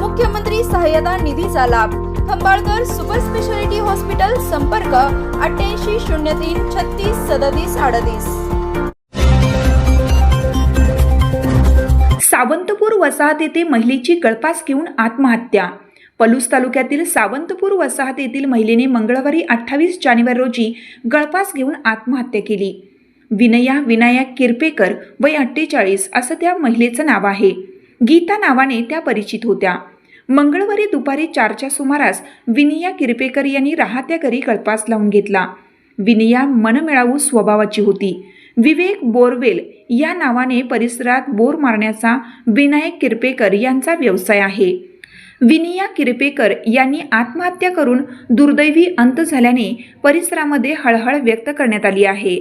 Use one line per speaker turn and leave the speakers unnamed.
मुख्यमंत्री सहाय्यता निधीचा लाभ. खंबाळकर सुपर स्पेशालिटी हॉस्पिटल संपर्क अठ्ठ्याऐंशी शून्य तीन छत्तीस सदतीस अडतीस.
सावंतपूर वसाहत येथे महिलेची गळपास घेऊन आत्महत्या. पलूस तालुक्यातील सावंतपूर वसाहत येथील महिलेने मंगळवारी अठ्ठावीस जानेवारी रोजी गळफास घेऊन आत्महत्या केली. विनया विनायक किरपेकर वय अठ्ठेचाळीस असं त्या महिलेचं नाव आहे. गीता नावाने त्या परिचित होत्या. मंगळवारी दुपारी चारच्या सुमारास विनिया किरपेकर यांनी राहत्या घरी कळपास लावून घेतला. विनिया मनमिळावू स्वभावाची होती. विवेक बोरवेल या नावाने परिसरात बोर मारण्याचा विनायक किरपेकर यांचा व्यवसाय आहे. विनिया किरपेकर यांनी आत्महत्या करून दुर्दैवी अंत झाल्याने परिसरामध्ये हळहळ व्यक्त करण्यात आली आहे.